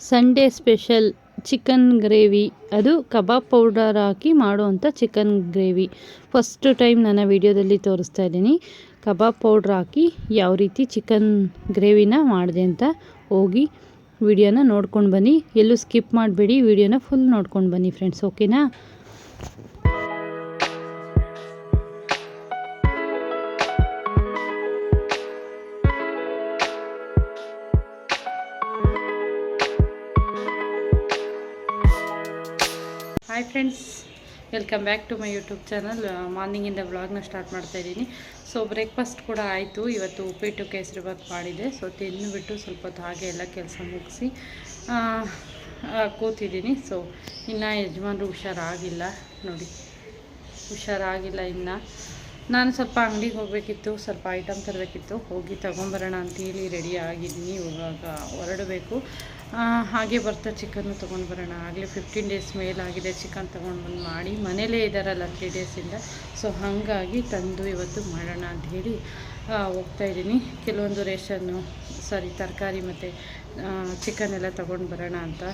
Sunday special chicken gravy ಅದು kebab powder ಹಾಕಿ ಮಾಡುವಂಥ ಚಿಕನ್ ಗ್ರೇವಿ ಫಸ್ಟ್ ಟೈಮ್ ನನ್ನ ವಿಡಿಯೋದಲ್ಲಿ ತೋರಿಸ್ತಾ ಇದ್ದೀನಿ. ಕಬಾಬ್ ಪೌಡ್ರ್ ಹಾಕಿ ಯಾವ ರೀತಿ ಚಿಕನ್ ಗ್ರೇವಿನ ಮಾಡಿದೆ ಅಂತ ಹೋಗಿ ವಿಡಿಯೋನ ನೋಡ್ಕೊಂಡು ಬನ್ನಿ. ಎಲ್ಲೂ ಸ್ಕಿಪ್ ಮಾಡಬೇಡಿ, ವಿಡಿಯೋನ ಫುಲ್ ನೋಡ್ಕೊಂಡು ಬನ್ನಿ ಫ್ರೆಂಡ್ಸ್ ಓಕೆನಾ friends welcome back to my YouTube channel ಮಾರ್ನಿಂಗಿಂದ ವ್ಲಾಗ್ನ ಸ್ಟಾರ್ಟ್ ಮಾಡ್ತಾ ಇದ್ದೀನಿ. ಸೊ ಬ್ರೇಕ್ಫಾಸ್ಟ್ ಕೂಡ ಆಯಿತು. ಇವತ್ತು ಉಪ್ಪಿಟ್ಟು ಕೇಸರಿ ಬಾತ್ ಮಾಡಿದೆ. ಸೊ ತಿಂದುಬಿಟ್ಟು ಸ್ವಲ್ಪ ಹೊತ್ತು ಹಾಗೆ ಎಲ್ಲ ಕೆಲಸ ಮುಗಿಸಿ ಕೂತಿದ್ದೀನಿ. ಸೊ ಇನ್ನು ಯಜಮಾನ್ರು ಹುಷಾರಾಗಿಲ್ಲ. ನೋಡಿ, ಹುಷಾರಾಗಿಲ್ಲ ಇನ್ನು. ನಾನು ಸ್ವಲ್ಪ ಅಂಗಡಿಗೆ ಹೋಗಬೇಕಿತ್ತು. ಸ್ವಲ್ಪ ಐಟಮ್ ತರಬೇಕಿತ್ತು. ಹೋಗಿ ತೊಗೊಂಬರೋಣ ಅಂತೇಳಿ ರೆಡಿ ಆಗಿದ್ದೀನಿ. ಇವಾಗ ಹೊರಡಬೇಕು. ಹಾಗೆ ಬರ್ತಾ ಚಿಕನ್ನು ತೊಗೊಂಡು ಬರೋಣ. ಆಗಲೇ ಫಿಫ್ಟೀನ್ ಡೇಸ್ ಮೇಲಾಗಿದೆ ಚಿಕನ್ ತೊಗೊಂಡು ಬಂದು ಮಾಡಿ ಮನೇಲೇ ಇದ್ದಾರಲ್ಲ ತ್ರೀ ಡೇಸಿಂದ ಸೊ ಹಾಗಾಗಿ ತಂದು ಇವತ್ತು ಮಾಡೋಣ ಅಂತ ಹೇಳಿ ಹೋಗ್ತಾ ಇದ್ದೀನಿ. ಕೆಲವೊಂದು ರೇಷನ್ನು ಸಾರಿ ತರಕಾರಿ ಮತ್ತು ಚಿಕನ್ ಎಲ್ಲ ತೊಗೊಂಡು ಬರೋಣ ಅಂತ.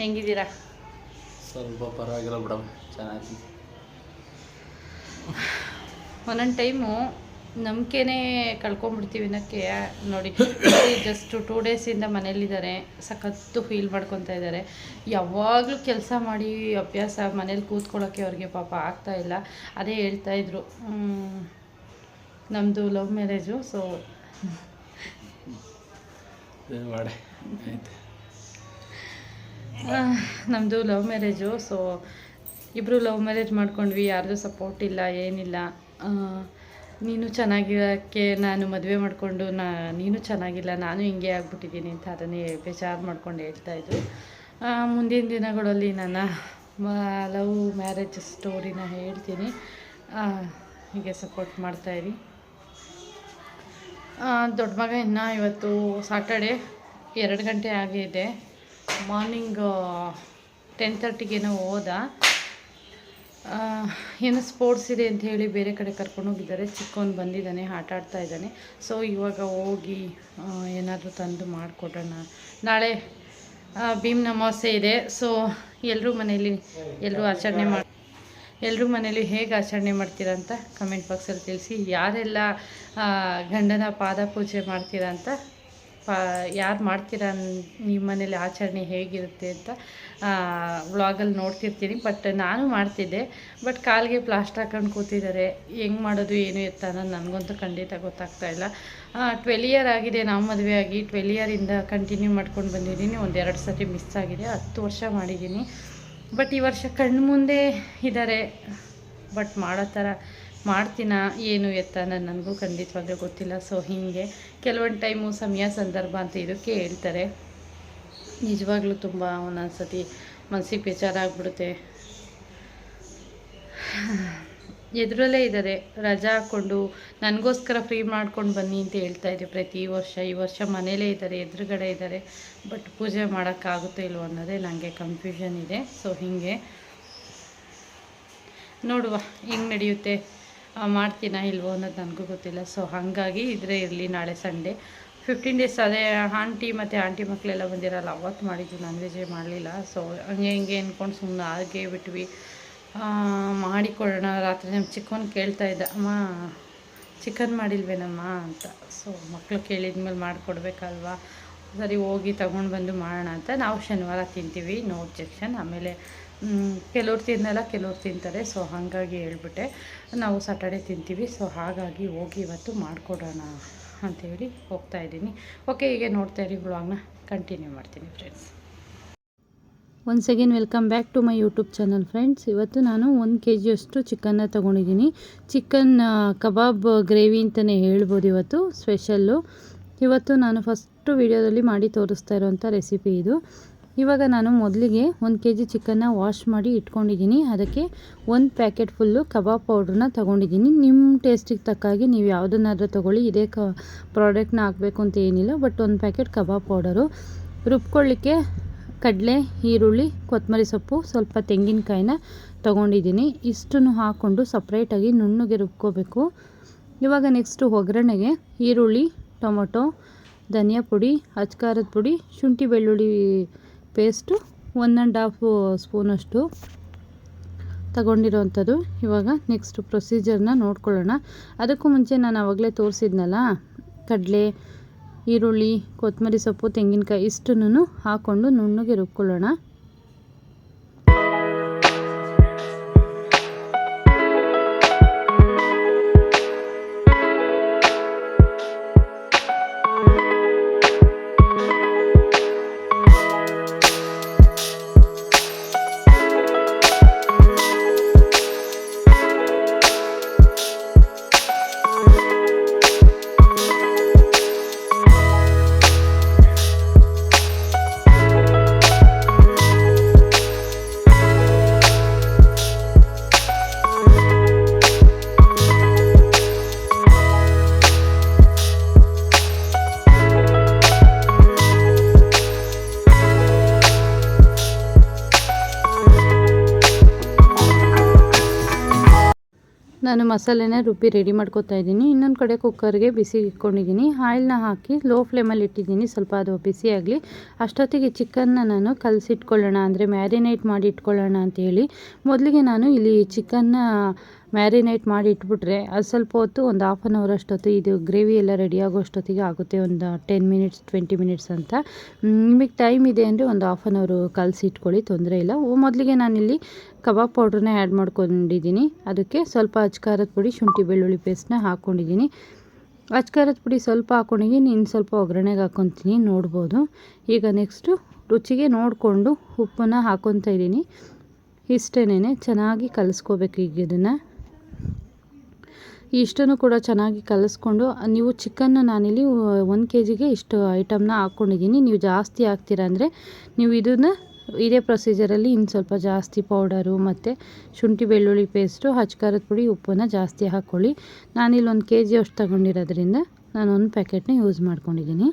ಹೆಂಗಿದ್ದೀರಾ? ಸ್ವಲ್ಪ ಪರವಾಗಿಲ್ಲ ಮೇಡಮ್ ಚೆನ್ನಾಗಿ. ಒಂದೊಂದು ಟೈಮು ನಂಬಿಕೆನೇ ಕಳ್ಕೊಂಡ್ಬಿಡ್ತೀವಿ ಅನ್ನೋಕ್ಕೆ ನೋಡಿ ಜಸ್ಟ್ ಟೂ ಡೇಸಿಂದ ಮನೇಲಿದ್ದಾರೆ ಸಖತ್ತು ಫೀಲ್ ಮಾಡ್ಕೊತಾ ಇದ್ದಾರೆ. ಯಾವಾಗಲೂ ಕೆಲಸ ಮಾಡಿ ಅಭ್ಯಾಸ ಮನೇಲಿ ಕೂತ್ಕೊಳ್ಳೋಕ್ಕೆ ಅವ್ರಿಗೆ ಪಾಪ ಆಗ್ತಾ ಇಲ್ಲ. ಅದೇ ಹೇಳ್ತಾ ಇದ್ರು ನಮ್ಮದು ಲವ್ ಮ್ಯಾರೇಜು ಸೊ ನಮ್ಮದು ಲವ್ ಮ್ಯಾರೇಜು ಸೊ ಇಬ್ಬರು ಲವ್ ಮ್ಯಾರೇಜ್ ಮಾಡ್ಕೊಂಡ್ವಿ ಯಾರ್ದು ಸಪೋರ್ಟ್ ಇಲ್ಲ ಏನಿಲ್ಲ. ನೀನು ಚೆನ್ನಾಗಿರೋಕ್ಕೆ ನಾನು ಮದುವೆ ಮಾಡಿಕೊಂಡು ನಾ, ನೀನು ಚೆನ್ನಾಗಿಲ್ಲ, ನಾನು ಹಿಂಗೆ ಆಗ್ಬಿಟ್ಟಿದ್ದೀನಿ ಅಂತ ಅದನ್ನೇ ಬೇಜಾರು ಮಾಡ್ಕೊಂಡು ಹೇಳ್ತಾಯಿದ್ರು ಮುಂದಿನ ದಿನಗಳಲ್ಲಿ ನನ್ನ ಲವ್ ಮ್ಯಾರೇಜ್ ಸ್ಟೋರಿನ ಹೇಳ್ತೀನಿ. ಹೀಗೆ ಸಪೋರ್ಟ್ ಮಾಡ್ತಾಯಿರಿ ದೊಡ್ಡ ಮಗ ಇನ್ನು ಇವತ್ತು ಸಾಟರ್ಡೆ ಎರಡು ಗಂಟೆ ಆಗಿದೆ ಮಾರ್ನಿಂಗ್ ಟೆನ್ ತರ್ಟಿಗೇನೋ ಹೋದ. ಏನೋ ಸ್ಪೋರ್ಟ್ಸ್ ಇದೆ ಅಂತ ಹೇಳಿ ಬೇರೆ ಕಡೆ ಕರ್ಕೊಂಡು ಹೋಗಿದ್ದಾರೆ. ಚಿಕ್ಕವನು ಬಂದಿದ್ದಾನೆ, ಆಟ ಆಡ್ತಾ ಇದ್ದಾನೆ. ಸೊ ಇವಾಗ ಹೋಗಿ ಏನಾದರೂ ತಂದು ಮಾಡಿಕೊಡೋಣ. ನಾಳೆ ಭೀಮ್ ಅಮಾವಾಸ್ಯೆ ಇದೆ. ಸೊ ಎಲ್ಲರೂ ಮನೇಲಿ ಎಲ್ಲರೂ ಆಚರಣೆ ಮಾಡಿ ಎಲ್ಲರೂ ಮನೇಲಿ ಹೇಗೆ ಆಚರಣೆ ಮಾಡ್ತೀರಾ ಅಂತ ಕಮೆಂಟ್ ಬಾಕ್ಸಲ್ಲಿ ತಿಳಿಸಿ. ಯಾರೆಲ್ಲ ಗಂಡನ ಪಾದ ಪೂಜೆ ಮಾಡ್ತೀರಾ ಅಂತ ಪಾ ಯಾರು ಮಾಡ್ತೀರಾ ನಿಮ್ಮ ಮನೇಲಿ ಆಚರಣೆ ಹೇಗಿರುತ್ತೆ ಅಂತ ವ್ಲಾಗಲ್ಲಿ ನೋಡ್ತಿರ್ತೀನಿ. ಬಟ್ ನಾನು ಮಾಡ್ತಿದ್ದೆ. ಬಟ್ ಕಾಲಿಗೆ ಪ್ಲಾಸ್ಟರ್ ಹಾಕೊಂಡು ಕೂತಿದ್ದಾರೆ. ಹೆಂಗೆ ಮಾಡೋದು, ಏನು ಎತ್ತ ಅನ್ನೋದು ನನಗಂತೂ ಖಂಡಿತ ಗೊತ್ತಾಗ್ತಾ ಇಲ್ಲ. ಟ್ವೆಲ್ ಇಯರ್ ಆಗಿದೆ. ನಾವು ಮದುವೆ ಆಗಿ ಟ್ವೆಲ್ ಇಯರಿಂದ ಕಂಟಿನ್ಯೂ ಮಾಡ್ಕೊಂಡು ಬಂದಿದ್ದೀನಿ. ಒಂದೆರಡು ಸತಿ ಮಿಸ್ ಆಗಿದೆ. ಹತ್ತು ವರ್ಷ ಮಾಡಿದ್ದೀನಿ. ಬಟ್ ಈ ವರ್ಷ ಕಣ್ಣು ಮುಂದೆ ಇದ್ದಾರೆ. ಬಟ್ ಮಾಡೋ ಥರ ಮಾಡ್ತೀನ, ಏನು ಎತ್ತ ನಾನು ನನಗೂ ಖಂಡಿತವಾಗ್ಲೂ ಗೊತ್ತಿಲ್ಲ. ಸೊ ಹೀಗೆ ಕೆಲವೊಂದು ಟೈಮು ಸಮಯ, ಸಂದರ್ಭ ಅಂತ ಇದಕ್ಕೆ ಹೇಳ್ತಾರೆ. ನಿಜವಾಗ್ಲೂ ತುಂಬ ಒಂದೊಂದು ಸತಿ ಮನಸ್ಸಿಗೆ ಬೇಜಾರಾಗ್ಬಿಡುತ್ತೆ ಎದುರಲ್ಲೇ ಇದ್ದಾರೆ. ರಜಾ ಹಾಕ್ಕೊಂಡು ನನಗೋಸ್ಕರ ಫ್ರೀ ಮಾಡ್ಕೊಂಡು ಬನ್ನಿ ಅಂತ ಹೇಳ್ತಾ ಇದ್ದೆ ಪ್ರತಿ ವರ್ಷ. ಈ ವರ್ಷ ಮನೇಲೇ ಇದ್ದಾರೆ, ಎದುರುಗಡೆ ಇದ್ದಾರೆ. ಬಟ್ ಪೂಜೆ ಮಾಡೋಕ್ಕಾಗುತ್ತೋ ಇಲ್ವೋ ಅನ್ನೋದೇ ನನಗೆ ಕನ್ಫ್ಯೂಷನ್ ಇದೆ. ಸೊ ಹೀಗೆ ನೋಡುವ, ಹೆಂಗೆ ನಡೆಯುತ್ತೆ? ಮಾಡ್ತೀನಾ ಇಲ್ವೋ ಅನ್ನೋದು ನನಗೂ ಗೊತ್ತಿಲ್ಲ. ಸೊ ಹಾಗಾಗಿ ಇದ್ರೆ ಇರಲಿ ನಾಳೆ ಸಂಡೇ. ಫಿಫ್ಟೀನ್ ಡೇಸ್ ಅದೇ ಆಂಟಿ ಮತ್ತು ಆಂಟಿ ಮಕ್ಕಳೆಲ್ಲ ಬಂದಿರಲ್ಲ, ಅವತ್ತು ಮಾಡಿದ್ದು ನಾನ್ ವೆಜ್ಜೇ ಮಾಡಲಿಲ್ಲ. ಸೊ ಹಂಗೆ ಹಿಂಗೆ ಅಂದ್ಕೊಂಡು ಸುಮ್ಮನೆ ಹಾಗೆ ಬಿಟ್ವಿ. ಮಾಡಿಕೊಡೋಣ ರಾತ್ರಿ ನಮ್ಮ ಚಿಕ್ಕವನು ಕೇಳ್ತಾ ಇದ್ದ, ಅಮ್ಮ, ಚಿಕನ್ ಮಾಡಿಲ್ವೇನಮ್ಮ? ಅಂತ. ಸೊ ಮಕ್ಕಳು ಕೇಳಿದ್ಮೇಲೆ ಮಾಡಿಕೊಡ್ಬೇಕಲ್ವಾ? ಸರಿ ಹೋಗಿ ತಗೊಂಡು ಬಂದು ಮಾಡೋಣ ಅಂತ. ನಾವು ಶನಿವಾರ ತಿಂತೀವಿ ನೋ ಒಬ್ಜೆಕ್ಷನ್ ಆಮೇಲೆ ಕೆಲವ್ರು ತಿನ್ನಲ್ಲ, ಕೆಲವ್ರು ತಿಂತಾರೆ. ಸೊ ಹಾಗಾಗಿ ಹೇಳ್ಬಿಟ್ಟೆ. ನಾವು ಸಾಟರ್ಡೆ ತಿಂತೀವಿ. ಸೊ ಹಾಗಾಗಿ ಹೋಗಿ ಇವತ್ತು ಮಾಡಿಕೊಡೋಣ ಅಂಥೇಳಿ ಹೋಗ್ತಾ ಇದ್ದೀನಿ. ಓಕೆ ಹೀಗೆ ನೋಡ್ತಾ ಇರಿ ಬ್ಲಾಗ್ನ ಕಂಟಿನ್ಯೂ ಮಾಡ್ತೀನಿ friends once again welcome back to my YouTube channel friends ಇವತ್ತು ನಾನು ಒಂದು ಕೆ ಜಿಯಷ್ಟು ಚಿಕನ್ನ ತೊಗೊಂಡಿದ್ದೀನಿ. ಚಿಕನ್ ಕಬಾಬ್ ಗ್ರೇವಿ ಅಂತಲೇ ಹೇಳ್ಬೋದು ಇವತ್ತು ಸ್ಪೆಷಲ್ಲು ಇವತ್ತು ನಾನು ಫಸ್ಟು ವಿಡಿಯೋದಲ್ಲಿ ಮಾಡಿ ತೋರಿಸ್ತಾ ಇರೋವಂಥ ರೆಸಿಪಿ ಇದು. ಇವಾಗ ನಾನು ಮೊದಲಿಗೆ ಒಂದು ಕೆ ಜಿ ಚಿಕನ್ನ ವಾಶ್ ಮಾಡಿ ಇಟ್ಕೊಂಡಿದ್ದೀನಿ. ಅದಕ್ಕೆ ಒಂದು ಪ್ಯಾಕೆಟ್ ಫುಲ್ಲು ಕಬಾಬ್ ಪೌಡ್ರನ್ನ ತೊಗೊಂಡಿದ್ದೀನಿ. ನಿಮ್ಮ ಟೇಸ್ಟಿಗೆ ತಕ್ಕಾಗಿ ನೀವು ಯಾವುದನ್ನಾದರೂ ತೊಗೊಳ್ಳಿ. ಇದೇ ಕ ಪ್ರಾಡಕ್ಟ್ನ ಹಾಕಬೇಕು ಅಂತ ಏನಿಲ್ಲ ಬಟ್ ಒಂದು ಪ್ಯಾಕೆಟ್ ಕಬಾಬ್ ಪೌಡರು ರುಬ್ಕೊಳ್ಳಿಕ್ಕೆ ಕಡಲೆ, ಈರುಳ್ಳಿ ಕೊತ್ತಂಬರಿ ಸೊಪ್ಪು, ಸ್ವಲ್ಪ ತೆಂಗಿನಕಾಯಿನ ತೊಗೊಂಡಿದ್ದೀನಿ. ಇಷ್ಟನ್ನು ಹಾಕ್ಕೊಂಡು ಸಪ್ರೇಟಾಗಿ ನುಣ್ಣಗೆ ರುಬ್ಕೋಬೇಕು. ಇವಾಗ ನೆಕ್ಸ್ಟು ಒಗ್ಗರಣೆಗೆ ಈರುಳ್ಳಿ, ಟೊಮೊಟೊ, ಧನಿಯಾ ಪುಡಿ, ಅಚ್ಕಾರದ ಪುಡಿ, ಶುಂಠಿ ಬೆಳ್ಳುಳ್ಳಿ ಪೇಸ್ಟು ಒನ್ ಆ್ಯಂಡ್ ಹಾಫ್ ಸ್ಪೂನಷ್ಟು ತಗೊಂಡಿರೋವಂಥದ್ದು ಇವಾಗ ನೆಕ್ಸ್ಟ್ ಪ್ರೊಸೀಜರ್ನ ನೋಡ್ಕೊಳ್ಳೋಣ. ಅದಕ್ಕೂ ಮುಂಚೆ ನಾನು ಆವಾಗಲೇ ತೋರಿಸಿದ್ನಲ್ಲ, ಕಡಲೆ, ಈರುಳ್ಳಿ ಕೊತ್ತಂಬರಿ ಸೊಪ್ಪು, ತೆಂಗಿನಕಾಯಿ ಇಷ್ಟನ್ನು ಹಾಕ್ಕೊಂಡು ನುಣ್ಣಗೆ ರುಬ್ಕೊಳ್ಳೋಣ. ನಾನು ಮಸಾಲೆನ ರುಬ್ಬಿ ರೆಡಿ ಮಾಡ್ಕೊತಾ ಇದ್ದೀನಿ. ಇನ್ನೊಂದು ಕಡೆ ಕುಕ್ಕರ್ಗೆ ಬಿಸಿ ಇಟ್ಕೊಂಡಿದ್ದೀನಿ. ಆಯಿಲ್ನ ಹಾಕಿ ಲೋ ಫ್ಲೇಮಲ್ಲಿ ಇಟ್ಟಿದ್ದೀನಿ. ಸ್ವಲ್ಪ ಅದು ಬಿಸಿ ಆಗಲಿ. ಅಷ್ಟೊತ್ತಿಗೆ ಚಿಕನ್ನ ನಾನು ಕಲಸಿಟ್ಕೊಳ್ಳೋಣ ಅಂದರೆ ಮ್ಯಾರಿನೇಟ್ ಮಾಡಿ ಇಟ್ಕೊಳ್ಳೋಣ ಅಂತೇಳಿ ಮೊದಲಿಗೆ ನಾನು ಇಲ್ಲಿ ಚಿಕನ್ನ ಮ್ಯಾರಿನೇಟ್ ಮಾಡಿ ಇಟ್ಬಿಟ್ರೆ ಅದು ಸ್ವಲ್ಪ ಹೊತ್ತು, ಒಂದು ಹಾಫ್ ಆನ್ ಅವರ್ ಅಷ್ಟೊತ್ತು ಇದು ಗ್ರೇವಿ ಎಲ್ಲ ರೆಡಿ ಆಗೋ ಅಷ್ಟೊತ್ತಿಗೆ ಆಗುತ್ತೆ, ಒಂದು ಟೆನ್ ಮಿನಿಟ್ಸ್ ಟ್ವೆಂಟಿ ಮಿನಿಟ್ಸ್ ಅಂತ. ನಿಮಗೆ ಟೈಮ್ ಇದೆ ಅಂದರೆ ಒಂದು ಹಾಫ್ ಆನ್ ಅವರು ಕಲಸಿ ಇಟ್ಕೊಳ್ಳಿ, ತೊಂದರೆ ಇಲ್ಲ. ಮೊದಲಿಗೆ ನಾನಿಲ್ಲಿ ಕಬಾಬ್ ಪೌಡ್ರನ್ನ ಆ್ಯಡ್ ಮಾಡ್ಕೊಂಡಿದ್ದೀನಿ. ಅದಕ್ಕೆ ಸ್ವಲ್ಪ ಅಚ್ಕಾರದ ಪುಡಿ, ಶುಂಠಿ ಬೆಳ್ಳುಳ್ಳಿ ಪೇಸ್ಟ್ನ ಹಾಕ್ಕೊಂಡಿದ್ದೀನಿ ಅಚ್ಕಾರದ ಪುಡಿ ಸ್ವಲ್ಪ ಹಾಕ್ಕೊಂಡಿದ್ದೀನಿ ಇನ್ನು ಸ್ವಲ್ಪ ಒಗ್ಗರಣೆಗೆ ಹಾಕ್ಕೊತೀನಿ ನೋಡ್ಬೋದು. ಈಗ ನೆಕ್ಸ್ಟು ರುಚಿಗೆ ನೋಡಿಕೊಂಡು ಉಪ್ಪನ್ನು ಹಾಕ್ಕೊತಾ ಇದ್ದೀನಿ ಇಷ್ಟೇನೆ ಚೆನ್ನಾಗಿ ಕಲಿಸ್ಕೋಬೇಕು ಈಗ ಇದನ್ನು. ಇಷ್ಟನ್ನು ಕೂಡ ಚೆನ್ನಾಗಿ ಕಲಿಸ್ಕೊಂಡು, ನೀವು ಚಿಕನ್ನ ನಾನಿಲ್ಲಿ ಒಂದು ಕೆ ಜಿಗೆ ಇಷ್ಟು ಐಟಮ್ನ ಹಾಕ್ಕೊಂಡಿದ್ದೀನಿ. ನೀವು ಜಾಸ್ತಿ ಹಾಕ್ತೀರ ಅಂದರೆ, ನೀವು ಇದನ್ನು ಇದೇ ಪ್ರೊಸೀಜರಲ್ಲಿ ಇನ್ನು ಸ್ವಲ್ಪ ಜಾಸ್ತಿ ಪೌಡರು ಮತ್ತು ಶುಂಠಿ ಬೆಳ್ಳುಳ್ಳಿ ಪೇಸ್ಟು ಹಚ್ಕಾರದ ಪುಡಿ, ಉಪ್ಪನ್ನು ಜಾಸ್ತಿ ಹಾಕ್ಕೊಳ್ಳಿ ನಾನಿಲ್ಲಿ ಒಂದು ಕೆ ಜಿ ಅಷ್ಟು ತಗೊಂಡಿರೋದ್ರಿಂದ ನಾನು ಒಂದು ಪ್ಯಾಕೆಟ್ನ ಯೂಸ್ ಮಾಡ್ಕೊಂಡಿದ್ದೀನಿ.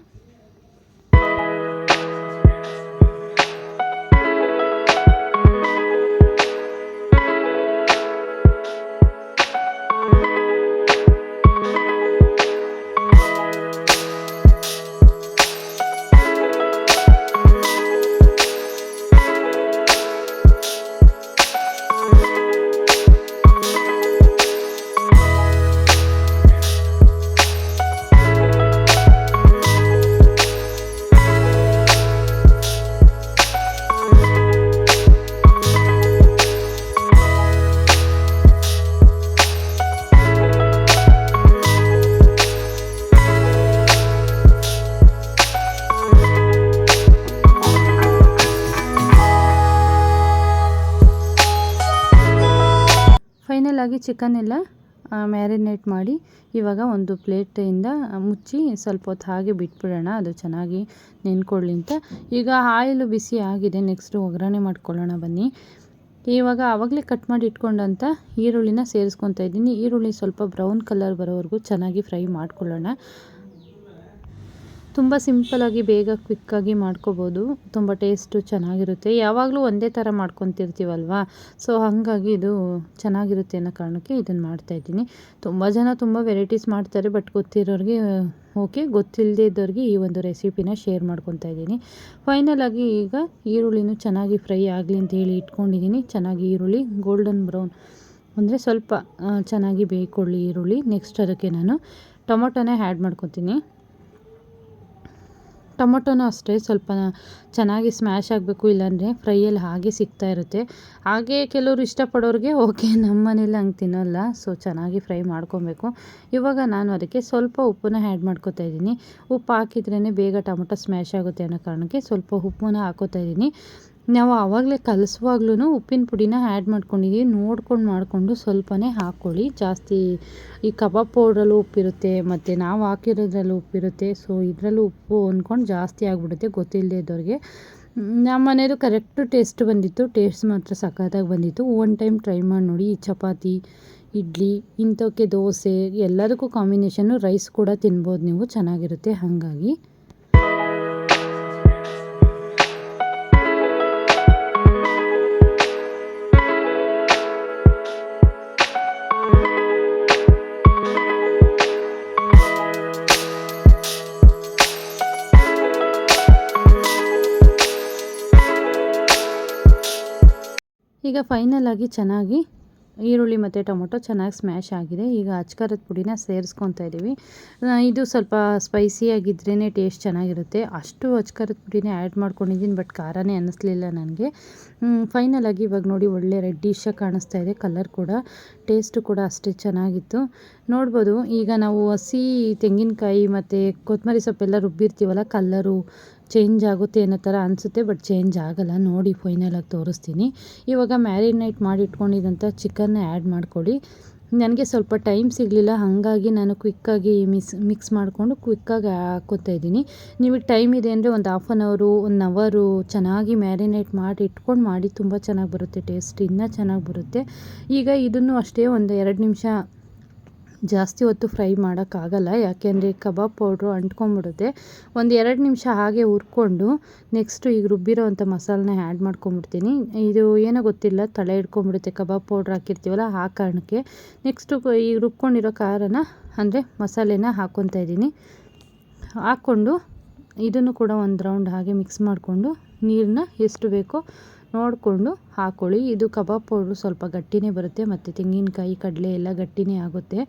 ಫೈನಲ್ ಆಗಿ ಚಿಕನ್ ಎಲ್ಲ ಮ್ಯಾರಿನೇಟ್ ಮಾಡಿ ಇವಾಗ ಒಂದು ಪ್ಲೇಟಿಂದ ಮುಚ್ಚಿ ಸ್ವಲ್ಪ ಹೊತ್ತು ಹಾಗೆ ಬಿಟ್ಬಿಡೋಣ. ಅದು ಚೆನ್ನಾಗಿ ನೆನ್ಕೊಳ್ಳಿ ಅಂತ. ಈಗ ಆಯಿಲು ಬಿಸಿ ಆಗಿದೆ. ನೆಕ್ಸ್ಟು ಒಗ್ಗರಣೆ ಮಾಡ್ಕೊಳ್ಳೋಣ ಬನ್ನಿ. ಇವಾಗ ಆವಾಗಲೇ ಕಟ್ ಮಾಡಿ ಇಟ್ಕೊಂಡಂಥ ಈರುಳ್ಳಿನ ಸೇರಿಸ್ಕೊತಾ ಇದ್ದೀನಿ. ಈರುಳ್ಳಿ ಸ್ವಲ್ಪ ಬ್ರೌನ್ ಕಲರ್ ಬರೋವರೆಗೂ ಚೆನ್ನಾಗಿ ಫ್ರೈ ಮಾಡ್ಕೊಳ್ಳೋಣ. ತುಂಬ ಸಿಂಪಲಾಗಿ ಬೇಗ ಕ್ವಿಕ್ಕಾಗಿ ಮಾಡ್ಕೋಬೋದು. ತುಂಬ ಟೇಸ್ಟು ಚೆನ್ನಾಗಿರುತ್ತೆ. ಯಾವಾಗಲೂ ಒಂದೇ ಥರ ಮಾಡ್ಕೊತಿರ್ತೀವಲ್ವ? ಸೊ ಹಾಗಾಗಿ ಇದು ಚೆನ್ನಾಗಿರುತ್ತೆ ಅನ್ನೋ ಕಾರಣಕ್ಕೆ ಇದನ್ನು ಮಾಡ್ತಾಯಿದ್ದೀನಿ ತುಂಬ ಜನ ತುಂಬ ವೆರೈಟೀಸ್ ಮಾಡ್ತಾರೆ ಬಟ್ ಗೊತ್ತಿರೋರಿಗೆ ಓಕೆ ಗೊತ್ತಿಲ್ಲದೇ ಇದ್ದವ್ರಿಗೆ ಈ ಒಂದು ರೆಸಿಪಿನ ಶೇರ್ ಮಾಡ್ಕೊತಾ ಇದ್ದೀನಿ. ಫೈನಲಾಗಿ ಈಗ ಈರುಳ್ಳಿನೂ ಚೆನ್ನಾಗಿ ಫ್ರೈ ಆಗಲಿ ಅಂತ ಹೇಳಿ ಇಟ್ಕೊಂಡಿದ್ದೀನಿ. ಚೆನ್ನಾಗಿ ಈರುಳ್ಳಿ ಗೋಲ್ಡನ್ ಬ್ರೌನ್ ಅಂದರೆ ಸ್ವಲ್ಪ ಚೆನ್ನಾಗಿ ಬೇಯ್ಕೊಳ್ಳಿ ಈರುಳ್ಳಿ. ನೆಕ್ಸ್ಟ್ ಅದಕ್ಕೆ ನಾನು ಟೊಮೊಟೊನೇ ಆ್ಯಡ್ ಮಾಡ್ಕೊತೀನಿ. ಟೊಮೊಟೊನೂ ಅಷ್ಟೇ, ಸ್ವಲ್ಪ ಚೆನ್ನಾಗಿ ಸ್ಮ್ಯಾಶ್ ಆಗಬೇಕು ಇಲ್ಲಾಂದರೆ ಫ್ರೈಯಲ್ಲಿ ಹಾಗೆ ಸಿಗ್ತಾ ಇರುತ್ತೆ. ಹಾಗೆ ಕೆಲವರು ಇಷ್ಟಪಡೋರಿಗೆ ಓಕೆ, ನಮ್ಮ ಮನೇಲಿ ಹಂಗೆ ತಿನ್ನೋಲ್ಲ, ಸೊ ಚೆನ್ನಾಗಿ ಫ್ರೈ ಮಾಡ್ಕೊಬೇಕು. ಇವಾಗ ನಾನು ಅದಕ್ಕೆ ಸ್ವಲ್ಪ ಉಪ್ಪನ್ನ ಆ್ಯಡ್ ಮಾಡ್ಕೋತಾ ಇದ್ದೀನಿ. ಉಪ್ಪು ಹಾಕಿದ್ರೇ ಬೇಗ ಟೊಮೊಟೊ ಸ್ಮ್ಯಾಶ್ ಆಗುತ್ತೆ ಅನ್ನೋ ಕಾರಣಕ್ಕೆ ಸ್ವಲ್ಪ ಉಪ್ಪನ್ನ ಹಾಕೋತಾ ಇದ್ದೀನಿ. ನಾವು ಆವಾಗಲೇ ಕಲಸುವಾಗ್ಲೂ ಉಪ್ಪಿನ ಪುಡಿನ ಆ್ಯಡ್ ಮಾಡ್ಕೊಂಡಿದ್ದೀವಿ ನೋಡ್ಕೊಂಡು ಮಾಡಿಕೊಂಡು ಸ್ವಲ್ಪನೇ ಹಾಕ್ಕೊಳ್ಳಿ ಜಾಸ್ತಿ ಈ ಕಬಾಬ್ ಪೌಡ್ರಲ್ಲೂ ಉಪ್ಪಿರುತ್ತೆ ಮತ್ತು ನಾವು ಹಾಕಿರೋದ್ರಲ್ಲೂ ಉಪ್ಪಿರುತ್ತೆ ಸೊ ಇದರಲ್ಲೂ ಉಪ್ಪು ಅಂದ್ಕೊಂಡು ಜಾಸ್ತಿ ಆಗಿಬಿಡುತ್ತೆ ಗೊತ್ತಿಲ್ಲದೆ ಇದ್ದವ್ರಿಗೆ ನಮ್ಮ ಮನೇದು ಕರೆಕ್ಟ್ ಟೇಸ್ಟ್ ಬಂದಿತ್ತು. ಟೇಸ್ಟ್ ಮಾತ್ರ ಸಖತ್ತಾಗಿ ಬಂದಿತ್ತು. ಒನ್ ಟೈಮ್ ಟ್ರೈ ಮಾಡಿ ನೋಡಿ. ಈ ಚಪಾತಿ, ಇಡ್ಲಿ ಇಂಥವಕ್ಕೆ ದೋಸೆ ಎಲ್ಲದಕ್ಕೂ ಕಾಂಬಿನೇಷನ್ನು ರೈಸ್ ಕೂಡ ತಿನ್ಬೋದು ನೀವು. ಚೆನ್ನಾಗಿರುತ್ತೆ. ಹಾಗಾಗಿ ಈಗ ಫೈನಲ್ ಆಗಿ ಚೆನ್ನಾಗಿ ಈರುಳ್ಳಿ ಮತ್ತು ಟೊಮೊಟೊ ಚೆನ್ನಾಗಿ ಸ್ಮ್ಯಾಶ್ ಆಗಿದೆ. ಈಗ ಅಚ್ಕಾರದ ಪುಡಿನ ಸೇರಿಸ್ಕೊತಾ ಇದ್ದೀವಿ ಇದು ಸ್ವಲ್ಪ ಸ್ಪೈಸಿಯಾಗಿದ್ರೇ ಟೇಸ್ಟ್ ಚೆನ್ನಾಗಿರುತ್ತೆ. ಅಷ್ಟು ಅಚ್ಕಾರದ ಪುಡಿನೇ ಆ್ಯಡ್ ಮಾಡ್ಕೊಂಡಿದ್ದೀನಿ ಬಟ್ ಖಾರನೇ ಅನ್ನಿಸ್ಲಿಲ್ಲ ನನಗೆ. ಫೈನಲ್ ಆಗಿ ಇವಾಗ ನೋಡಿ ಒಳ್ಳೆ ರೆಡ್ಡಿಶಾಗಿ ಕಾಣಿಸ್ತಾ ಇದೆ ಕಲರ್ ಕೂಡ. ಟೇಸ್ಟು ಕೂಡ ಅಷ್ಟೇ ಚೆನ್ನಾಗಿತ್ತು. ನೋಡ್ಬೋದು, ಈಗ ನಾವು ಹಸಿ ತೆಂಗಿನಕಾಯಿ ಮತ್ತು ಕೊತ್ತಂಬರಿ ಸೊಪ್ಪೆಲ್ಲ ರುಬ್ಬಿರ್ತೀವಲ್ಲ ಕಲ್ಲರು ಚೇಂಜ್ ಆಗುತ್ತೆ ಅನ್ನೋ ಥರ ಅನಿಸುತ್ತೆ ಬಟ್ ಚೇಂಜ್ ಆಗಲ್ಲ. ನೋಡಿ ಫೈನಲಾಗಿ ತೋರಿಸ್ತೀನಿ. ಇವಾಗ ಮ್ಯಾರಿನೇಟ್ ಮಾಡಿಟ್ಕೊಂಡಿದ್ದಂಥ ಚಿಕನ್ನ ಆ್ಯಡ್ ಮಾಡ್ಕೊಳ್ಳಿ. ನನಗೆ ಸ್ವಲ್ಪ ಟೈಮ್ ಸಿಗಲಿಲ್ಲ, ಹಾಗಾಗಿ ನಾನು ಕ್ವಿಕ್ಕಾಗಿ ಮಿಸ್ ಮಿಕ್ಸ್ ಮಾಡಿಕೊಂಡು ಕ್ವಿಕ್ಕಾಗಿ ಹಾಕೋತಾ ಇದ್ದೀನಿ. ನಿಮಗೆ ಟೈಮ್ ಇದೆ ಅಂದರೆ ಒಂದು ಹಾಫ್ ಆನ್ ಅವರು ಒನ್ ಅವರು ಚೆನ್ನಾಗಿ ಮ್ಯಾರಿನೇಟ್ ಮಾಡಿ ಇಟ್ಕೊಂಡು ಮಾಡಿ, ತುಂಬ ಚೆನ್ನಾಗಿ ಬರುತ್ತೆ ಟೇಸ್ಟ್ ಇನ್ನೂ ಚೆನ್ನಾಗಿ ಬರುತ್ತೆ. ಈಗ ಇದನ್ನು ಅಷ್ಟೇ ಒಂದು ಎರಡು ನಿಮಿಷ ಜಾಸ್ತಿ ಹೊತ್ತು ಫ್ರೈ ಮಾಡೋಕ್ಕಾಗಲ್ಲ. ಯಾಕೆಂದರೆ ಕಬಾಬ್ ಪೌಡ್ರು ಅಂಟ್ಕೊಂಬಿಡುತ್ತೆ ಒಂದು ಎರಡು ನಿಮಿಷ ಹಾಗೆ ಹುರ್ಕೊಂಡು ನೆಕ್ಸ್ಟು ಈಗ ರುಬ್ಬಿರೋ ಅಂಥ ಮಸಾಲನ ಆ್ಯಡ್ ಮಾಡ್ಕೊಂಬಿಡ್ತೀನಿ ಇದು ಏನೋ ಗೊತ್ತಿಲ್ಲ ತಳೆ ಹಿಡ್ಕೊಂಬಿಡುತ್ತೆ ಕಬಾಬ್ ಪೌಡ್ರ್ ಹಾಕಿರ್ತೀವಲ್ಲ ಆ ಕಾರಣಕ್ಕೆ. ನೆಕ್ಸ್ಟು ಈಗ ರುಬ್ಕೊಂಡಿರೋ ಖಾರನ ಅಂದರೆ ಮಸಾಲೆನ ಹಾಕ್ಕೊತಾ ಇದ್ದೀನಿ. ಹಾಕ್ಕೊಂಡು ಇದನ್ನು ಕೂಡ ಒಂದು ರೌಂಡ್ ಹಾಗೆ ಮಿಕ್ಸ್ ಮಾಡಿಕೊಂಡು ನೀರನ್ನ ಎಷ್ಟು ಬೇಕೋ ನೋಡಿಕೊಂಡು ಹಾಕ್ಕೊಳ್ಳಿ ಇದು ಕಬಾಬ್ ಪೌಡ್ರು ಸ್ವಲ್ಪ ಗಟ್ಟಿನೇ ಬರುತ್ತೆ ಮತ್ತು ತೆಂಗಿನಕಾಯಿ, ಕಡಲೆ ಎಲ್ಲ ಗಟ್ಟಿನೇ ಆಗುತ್ತೆ.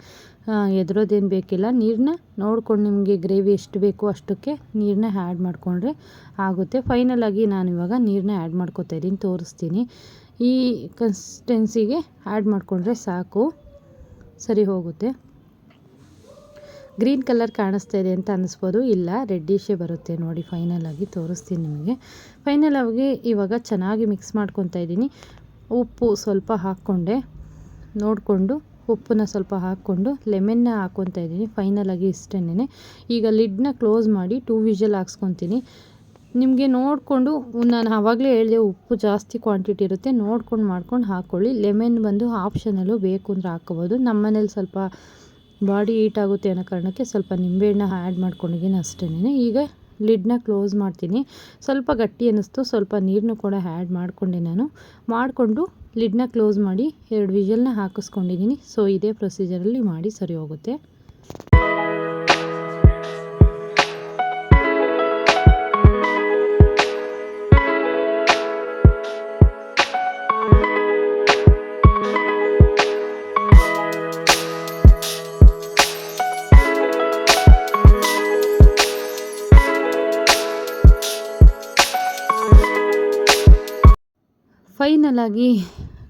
ಎದ್ರೋದೇನು ಬೇಕಿಲ್ಲ. ನೀರನ್ನ ನೋಡ್ಕೊಂಡು ನಿಮಗೆ ಗ್ರೇವಿ ಎಷ್ಟು ಬೇಕೋ ಅಷ್ಟಕ್ಕೆ ನೀರನ್ನ ಆ್ಯಡ್ ಮಾಡಿಕೊಂಡ್ರೆ ಆಗುತ್ತೆ. ಫೈನಲಾಗಿ ನಾನು ಇವಾಗ ನೀರನ್ನ ಆ್ಯಡ್ ಮಾಡ್ಕೊತಾ ಇದ್ದೀನಿ, ತೋರಿಸ್ತೀನಿ. ಈ ಕನ್ಸಿಸ್ಟೆನ್ಸಿಗೆ ಆ್ಯಡ್ ಮಾಡಿಕೊಂಡ್ರೆ ಸಾಕು. ಸರಿ ಹೋಗುತ್ತೆ. ಗ್ರೀನ್ ಕಲರ್ ಕಾಣಿಸ್ತಾ ಇದೆ ಅಂತ ಅನ್ನಿಸ್ಬೋದು ಇಲ್ಲ ರೆಡ್ಡಿಶೇ ಬರುತ್ತೆ ನೋಡಿ ಫೈನಲ್ ಆಗಿ ತೋರಿಸ್ತೀನಿ ನಿಮಗೆ. ಫೈನಲ್ ಆಗಿ ಇವಾಗ ಚೆನ್ನಾಗಿ ಮಿಕ್ಸ್ ಮಾಡ್ಕೊತಾ ಇದ್ದೀನಿ. ಉಪ್ಪು ಸ್ವಲ್ಪ ಹಾಕ್ಕೊಂಡೆ. ನೋಡಿಕೊಂಡು ಉಪ್ಪನ್ನ ಸ್ವಲ್ಪ ಹಾಕ್ಕೊಂಡು ಲೆಮನ್ನ ಹಾಕ್ಕೊತಾ ಇದ್ದೀನಿ. ಆಗಿ ಇಷ್ಟೇನೆ ಈಗ ಲಿಡ್ನ ಕ್ಲೋಸ್ ಮಾಡಿ ಟೂ ವಿಷಲ್ ಹಾಕ್ಸ್ಕೊತೀನಿ. ನಿಮಗೆ ನೋಡಿಕೊಂಡು, ನಾನು ಆವಾಗಲೇ ಹೇಳಿದೆ ಉಪ್ಪು ಜಾಸ್ತಿ ಕ್ವಾಂಟಿಟಿ ಇರುತ್ತೆ, ನೋಡ್ಕೊಂಡು ಮಾಡ್ಕೊಂಡು ಹಾಕ್ಕೊಳ್ಳಿ ಲೆಮನ್ ಬಂದು ಆಪ್ಷನಲ್ಲೂ ಬೇಕು ಅಂದರೆ ಹಾಕ್ಕೋಬೋದು ನಮ್ಮ ಮನೇಲಿ ಸ್ವಲ್ಪ ಬಾಡಿ ಹೀಟ್ ಆಗುತ್ತೆ ಅನ್ನೋ ಕಾರಣಕ್ಕೆ ಸ್ವಲ್ಪ ನಿಂಬೆಹಣ್ಣ ಆ್ಯಡ್ ಮಾಡ್ಕೊಂಡಿದ್ದೀನಿ ಅಷ್ಟೇ ಈಗ ಲಿಡ್ನ ಕ್ಲೋಸ್ ಮಾಡ್ತೀನಿ. ಸ್ವಲ್ಪ ಗಟ್ಟಿ ಅನ್ನಿಸ್ತು, ಸ್ವಲ್ಪ ನೀರನ್ನು ಕೂಡ ಆ್ಯಡ್ ಮಾಡಿಕೊಂಡೆ ನಾನು. ಮಾಡಿಕೊಂಡು ಲಿಡ್ನ ಕ್ಲೋಸ್ ಮಾಡಿ ಎರಡು ವಿಷಲ್ನ ಹಾಕಿಸ್ಕೊಂಡಿದ್ದೀನಿ. ಸೊ ಇದೇ ಪ್ರೊಸೀಜರಲ್ಲಿ ಮಾಡಿ ಸರಿ ಹೋಗುತ್ತೆ. ಆಗಿ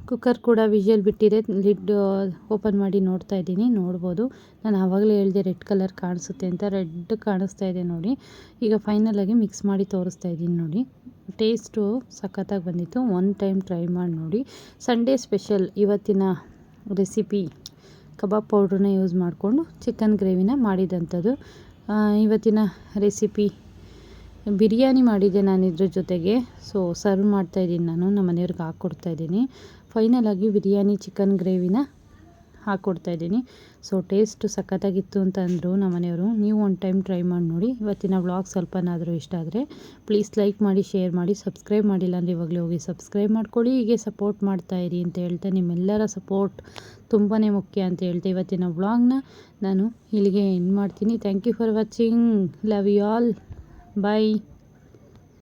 ಕುಕ್ಕರ್ ಕೂಡ ವಿಷಲ್ ಬಿಟ್ಟಿದೆ. ಲಿಡ್ ಓಪನ್ ಮಾಡಿ ನೋಡ್ತಾ ಇದ್ದೀನಿ. ನೋಡ್ಬೋದು. ನಾನು ಆವಾಗಲೇ ಹೇಳಿದೆ ರೆಡ್ ಕಲರ್ ಕಾಣಿಸುತ್ತೆ ಅಂತ. ರೆಡ್ ಕಾಣಿಸ್ತಾ ಇದೆ ನೋಡಿ. ಈಗ ಫೈನಲ್ ಆಗಿ ಮಿಕ್ಸ್ ಮಾಡಿ ತೋರಿಸ್ತಾ ಇದ್ದೀನಿ ನೋಡಿ. ಟೇಸ್ಟು ಸಖತ್ತಾಗಿ ಬಂದಿತ್ತು. ಒನ್ ಟೈಮ್ ಟ್ರೈ ಮಾಡಿ ನೋಡಿ. ಸಂಡೇ ಸ್ಪೆಷಲ್ ಇವತ್ತಿನ ರೆಸಿಪಿ. ಕಬಾಬ್ ಪೌಡ್ರನ್ನ ಯೂಸ್ ಮಾಡಿಕೊಂಡು ಚಿಕನ್ ಗ್ರೇವಿನ ಮಾಡಿದಂಥದ್ದು. ಇವತ್ತಿನ ರೆಸಿಪಿ ಬಿರಿಯಾನಿ ಮಾಡಿದ್ದೆ ನಾನು ಇದ್ರ ಜೊತೆಗೆ. ಸೊ ಸರ್ವ್ ಮಾಡ್ತಾಯಿದ್ದೀನಿ ನಾನು. ನಮ್ಮ ಮನೆಯವ್ರಿಗೆ ಹಾಕ್ಕೊಡ್ತಾ ಇದ್ದೀನಿ. ಫೈನಲ್ ಆಗಿ ಬಿರಿಯಾನಿ ಚಿಕನ್ ಗ್ರೇವಿನ ಹಾಕ್ಕೊಡ್ತಾ ಇದ್ದೀನಿ. ಸೊ ಟೇಸ್ಟು ಸಖತ್ತಾಗಿತ್ತು ಅಂತ ಅಂದರು ನಮ್ಮ ಮನೆಯವರು. ನೀವು ಒಂದು ಟೈಮ್ ಟ್ರೈ ಮಾಡಿ ನೋಡಿ. ಇವತ್ತಿನ ವ್ಲಾಗ್ ಸ್ವಲ್ಪನಾದರೂ ಇಷ್ಟ ಆದರೆ ಪ್ಲೀಸ್ ಲೈಕ್ ಮಾಡಿ ಶೇರ್ ಮಾಡಿ ಸಬ್ಸ್ಕ್ರೈಬ್ ಮಾಡಿಲ್ಲ ಅಂದರೆ ಇವಾಗಲೇ ಹೋಗಿ ಸಬ್ಸ್ಕ್ರೈಬ್ ಮಾಡ್ಕೊಳ್ಳಿ. ಹೀಗೆ ಸಪೋರ್ಟ್ ಮಾಡ್ತಾ ಇರಿ ಅಂತ ಹೇಳ್ತಾ ನಿಮ್ಮೆಲ್ಲರ ಸಪೋರ್ಟ್ ತುಂಬಾ ಮುಖ್ಯ ಅಂತ ಹೇಳ್ತಾ ಇವತ್ತಿನ ವ್ಲಾಗ್ನ ನಾನು ಇಲ್ಲಿಗೆ ಎಂಡ್ ಮಾಡ್ತೀನಿ. Thank you for watching love you all bye